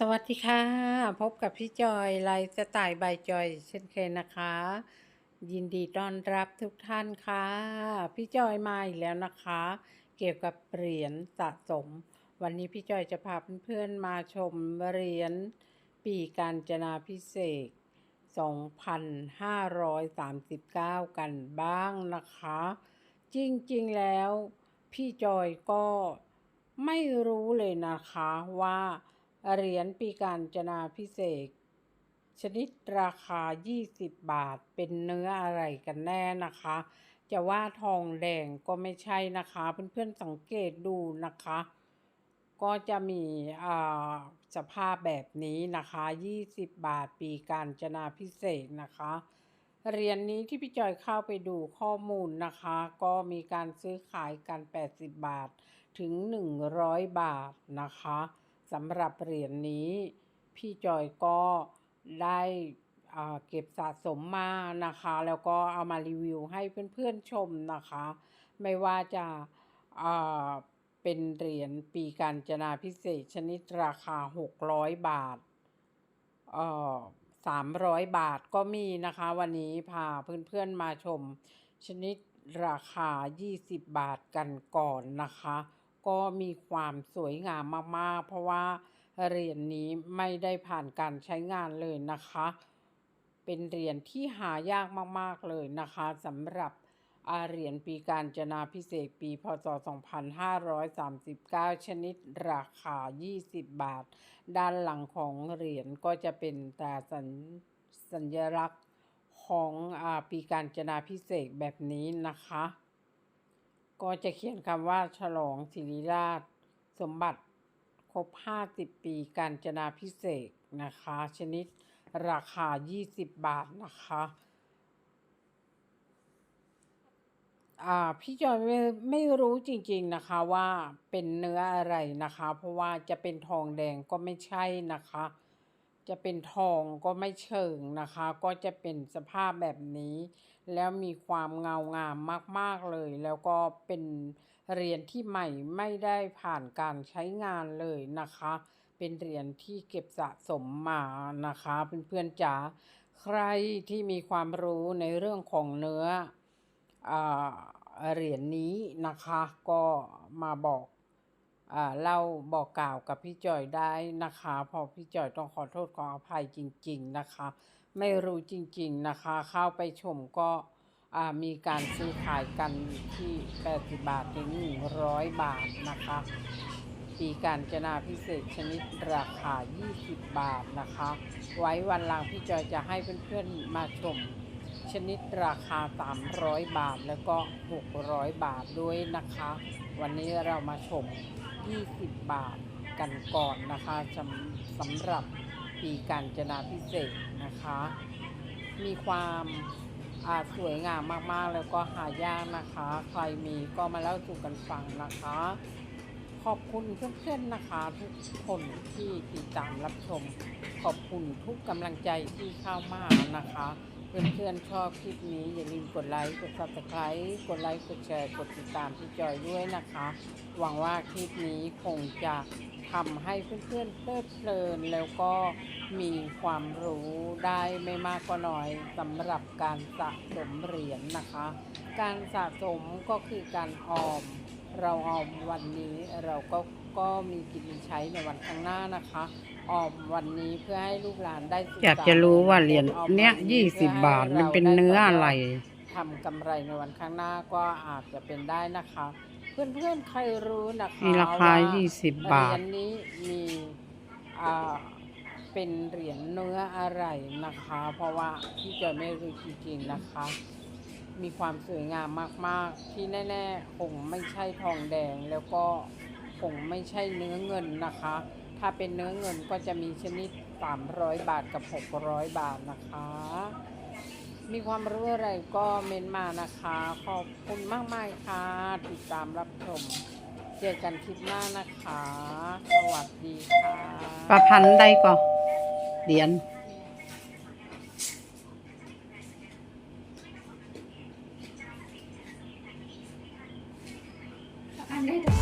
สวัสดีค่ะ พบกับพี่จอยไลฟ์สไตล์บายจอย เช่นเคยนะคะ ยินดีต้อนรับทุกท่านค่ะ พี่จอยมาอีกแล้วนะคะ เกี่ยวกับเหรียญสะสม วันนี้พี่จอยจะพาเพื่อนๆมาชมเหรียญปีการจนาพิเศษ 2,539 กันบ้างนะคะ จริงๆแล้ว พี่จอยก็ไม่รู้เลยนะคะว่า เหรียญปีการจนาพิเศษ ชนิดราคา 20 บาทเป็นเนื้ออะไรกันแน่นะคะ จะว่าทองแดงก็ไม่ใช่นะคะ เพื่อนๆสังเกตดูนะคะ ก็จะมีอ่าสภาพแบบนี้นะคะ 20 บาทปีการจนาพิเศษนะคะเหรียญนนี้ที่พี่จอยเข้าไปดูข้อมูลนะคะ ก็มีการซื้อขายกัน 80 บาทถึง 100 บาทนะคะ สำหรับเหรียญนนี้ พี่จอยก็ได้เก็บสะสมมานะคะ แล้วก็เอามารีวิวให้เพื่อนๆชมนะคะ ไม่ว่าจะเป็นเหรียญปีการจนาพิเศษกชนิดราคา 600 บาทเอ่อ300บาทก็มีนะคะ วันนี้พาเพื่อนๆมาชม ชนิดราคา 20 บาทกันก่อนนะคะ ก็มีความสวยงามมากๆ เพราะว่าเหรียญนนี้ไม่ได้ผ่านการใช้งานเลยนะคะ เป็นเหรียญที่หายากมากๆเลยนะคะสำหรับเหรียญปีการจนาพิเศษกปีพศ 2539 ชนิดราคา 20 บาท ด้านหลังของเหรียญก็จะเป็นตราสัญสัญลักษณ์ของอปีการจนาพิเศษกแบบนี้นะคะ ก็จะเขียนคำว่าฉลองศิริราช สมบัติครบ 50 ปีการจนาพิเศษนะคะ ชนิดราคา 20 บาทนะคะอ่าพี่จอยไม่ไม่รู้จริงๆนะคะว่าเป็นเนื้ออะไรนะคะ เพราะว่าจะเป็นทองแดงก็ไม่ใช่นะคะ จะเป็นทองก็ไม่เชิงนะคะ ก็จะเป็นสภาพแบบนี้ แล้วมีความเงางามมาก ๆเลย แล้วก็เป็นเหรียญที่ใหม่ไม่ได้ผ่านการใช้งานเลยนะคะ เป็นเหรียญที่เก็บสะสมมานะคะเพื่อนๆจ๋าใครที่มีความรู้ในเรื่องของเนื้ออเหรียญนนี้นะคะ ก็มาบอก เล่าบอกกล่าวกับพี่จอยได้นะคะ พอพี่จอยต้องขอโทษขออภัยจริง ๆนะคะ ไม่รู้จริง ๆนะคะ เข้าไปชมก็อ่ามีการซื้อขายกันที่ 80 บาทถึง 100 บาทนะคะปีการจนาพิเศษชนิดราคา 20 บาทนะคะ ไว้วันหลังพี่จอยจะให้เพื่อนๆมาชม ชนิดราคา 300 บาทแล้วก็ 600 บาทด้วยนะคะ วันนี้เรามาชม 20 บาทกันก่อนนะคะสำสำหรับปีการจนาพิเศษกนะคะ มีความอาสวยงามมากๆ แล้วก็หายากนะคะ ใครมีก็มาเล่าสู่กันฟังนะคะ ขอบคุณเพื่อนๆนะคะ ทุกคนที่ติดตามรับชม ขอบคุณทุกกำลังใจที่เข้ามานะคะ เพื่อนๆชอบคลิปนี้อย่าลืมกดไลค์กด subscribe กดไลค์กดแชร์กดติดตามพี่จอยด้วยนะคะ หวังว่าคลิปนี้คงจะทำให้เพื่อนๆเพลิดเพลินแล้วก็มีความรู้ได้ไม่มากก็น้อยสำหรับการสะสมเหรียญนะคะ การสะสมก็คือการออม เราออมวันนี้เราก็ก็มีกินใช้ในวันข้างหน้านะคะ ออมวันนี้เพื่อให้ลูกหลานได้ศึกษอยากจะรู้ว่าเหรียญออมเนี้ยวัยี่สิบบาทมันเป็นเนื้ออะไรทำกำไรในวันข้างหน้าก็อาจจะเป็นได้นะคะ เพื่อนๆใครรู้นะคะมีราคาว่ยี่สิบบาเหรีทยญนี้มีอ่าเป็นเหรียญเนื้ออะไรนะคะ เพราะว่าพี่จอยไม่รู้จริงๆนะคะ มีความสวยงามมากๆ ที่แน่ ๆ คงไม่ใช่ทองแดงแล้วก็คงไม่ใช่เนื้อเงินนะคะ ถ้าเป็นเนื้อเงินก็จะมีชนิด 300 บาทกับ 600 บาทนะคะ มีความรู้อะไรก็เมนมานะคะ ขอบคุณมากมายๆค่ะ ติดตามรับชม เจอกันคลิปหน้านะคะ สวัสดีค่ะประพันธ์ได้ก็เหรียญอันได้